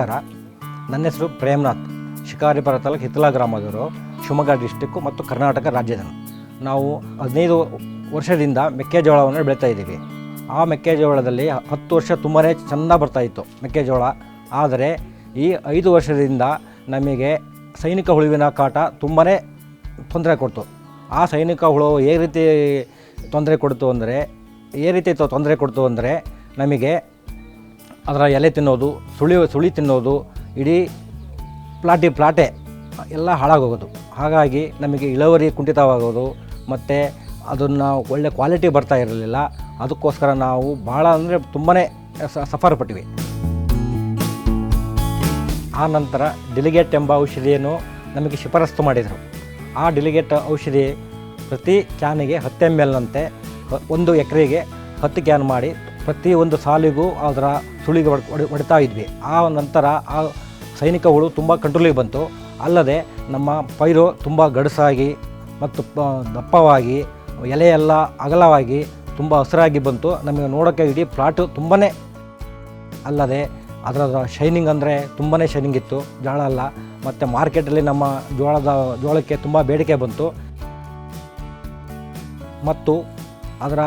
ನಮಸ್ಕಾರ. ನನ್ನ ಹೆಸರು ಪ್ರೇಮ್ನಾಥ್. ಶಿಕಾರಿಪುರ ತಾಲೂಕು ಹಿತ್ತಲ ಗ್ರಾಮದವರು, ಶಿವಮೊಗ್ಗ ಡಿಸ್ಟಿಕ್ಕು ಮತ್ತು ಕರ್ನಾಟಕ ರಾಜ್ಯದ ನಾವು ಹದಿನೈದು ವರ್ಷದಿಂದ ಮೆಕ್ಕೆಜೋಳವನ್ನು ಬೆಳೀತಾ ಇದ್ದೀವಿ. ಆ ಮೆಕ್ಕೆಜೋಳದಲ್ಲಿ ಹತ್ತು ವರ್ಷ ತುಂಬಾ ಚೆಂದ ಬರ್ತಾಯಿತ್ತು ಮೆಕ್ಕೆಜೋಳ. ಆದರೆ ಈ ಐದು ವರ್ಷದಿಂದ ನಮಗೆ ಸೈನಿಕ ಹುಳುವಿನ ಕಾಟ ತುಂಬಾ ತೊಂದರೆ ಕೊಡ್ತು. ಆ ಸೈನಿಕ ಹುಳು ಏ ರೀತಿ ತೊಂದರೆ ಕೊಡ್ತು ಅಂದರೆ, ಏ ರೀತಿ ತೊಂದರೆ ಕೊಡ್ತು ಅಂದರೆ ನಮಗೆ ಅದರ ಎಲೆ ತಿನ್ನೋದು, ಸುಳಿ ಸುಳಿ ತಿನ್ನೋದು, ಇಡೀ ಪ್ಲಾಟಿ ಪ್ಲಾಟೆ ಎಲ್ಲ ಹಾಳಾಗೋಗೋದು. ಹಾಗಾಗಿ ನಮಗೆ ಇಳುವರಿ ಕುಂಠಿತವಾಗೋದು, ಮತ್ತು ಅದನ್ನು ಒಳ್ಳೆ ಕ್ವಾಲಿಟಿ ಬರ್ತಾ ಇರಲಿಲ್ಲ. ಅದಕ್ಕೋಸ್ಕರ ನಾವು ಭಾಳ ಅಂದರೆ ತುಂಬಾ ಸಫರ್ ಪಟ್ಟಿವಿ ಆ ನಂತರ ಡಿಲಿಗೇಟ್ ಎಂಬ ಔಷಧಿಯನ್ನು ನಮಗೆ ಶಿಫಾರಸ್ತು ಮಾಡಿದರು. ಆ ಡಿಲಿಗೇಟ್ ಔಷಧಿ ಪ್ರತಿ ಕ್ಯಾನಿಗೆ ಹತ್ತು ಎಂ ಎಲ್ನಂತೆ ಒಂದು ಎಕರೆಗೆ ಹತ್ತು ಕ್ಯಾನ್ ಮಾಡಿ ಪ್ರತಿ ಒಂದು ಸಾಲಿಗೂ ಅದರ ಸುಳಿಗೆ ಹೊಡ್, ಹೊಡ್- ಹೊಡಿತಾ ಇದ್ವಿ. ಆ ನಂತರ ಆ ಸೈನಿಕಗಳು ತುಂಬ ಕಂಟ್ರೋಲಿಗೆ ಬಂತು. ಅಲ್ಲದೆ ನಮ್ಮ ಪೈರು ತುಂಬ ಗಡಸಾಗಿ ಮತ್ತು ದಪ್ಪವಾಗಿ, ಎಲೆಯೆಲ್ಲ ಅಗಲವಾಗಿ ತುಂಬ ಹಸಿರಾಗಿ ಬಂತು. ನಮಗೆ ನೋಡೋಕ್ಕೆ ಇಡೀ ಪ್ಲಾಟು ತುಂಬಾ ಅಲ್ಲದೆ ಅದರ ಶೈನಿಂಗ್ ಅಂದರೆ ತುಂಬಾ ಶೈನಿಂಗ್ ಇತ್ತು. ಜೋಳ ಅಲ್ಲ. ಮತ್ತು ಮಾರ್ಕೆಟಲ್ಲಿ ನಮ್ಮ ಜೋಳದ ಜೋಳಕ್ಕೆ ತುಂಬ ಬೇಡಿಕೆ ಬಂತು. ಮತ್ತು ಅದರ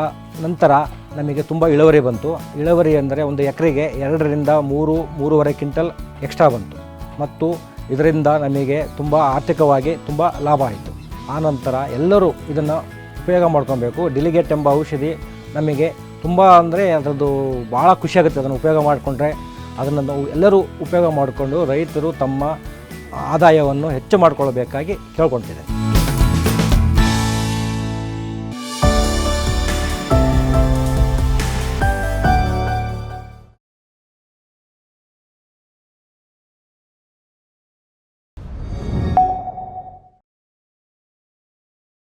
ನಂತರ ನಮಗೆ ತುಂಬ ಇಳುವರಿ ಬಂತು. ಇಳುವರಿ ಅಂದರೆ ಒಂದು ಎಕರೆಗೆ ಎರಡರಿಂದ ಮೂರು, ಮೂರುವರೆ ಕ್ವಿಂಟಲ್ ಎಕ್ಸ್ಟ್ರಾ ಬಂತು. ಮತ್ತು ಇದರಿಂದ ನಮಗೆ ತುಂಬ ಆರ್ಥಿಕವಾಗಿ ತುಂಬ ಲಾಭ ಆಯಿತು. ಆನಂತರ ಎಲ್ಲರೂ ಇದನ್ನು ಉಪಯೋಗ ಮಾಡ್ಕೊಬೇಕು. ಡಿಲಿಗೇಟ್ ಎಂಬ ಔಷಧಿ ನಮಗೆ ತುಂಬ ಅಂದರೆ ಅದರದ್ದು ಭಾಳ ಖುಷಿಯಾಗುತ್ತೆ ಅದನ್ನು ಉಪಯೋಗ ಮಾಡಿಕೊಂಡ್ರೆ. ಅದನ್ನು ಎಲ್ಲರೂ ಉಪಯೋಗ ಮಾಡಿಕೊಂಡು ರೈತರು ತಮ್ಮ ಆದಾಯವನ್ನು ಹೆಚ್ಚು ಮಾಡಿಕೊಳ್ಬೇಕಾಗಿ ಕೇಳ್ಕೊಳ್ತಿದೆ.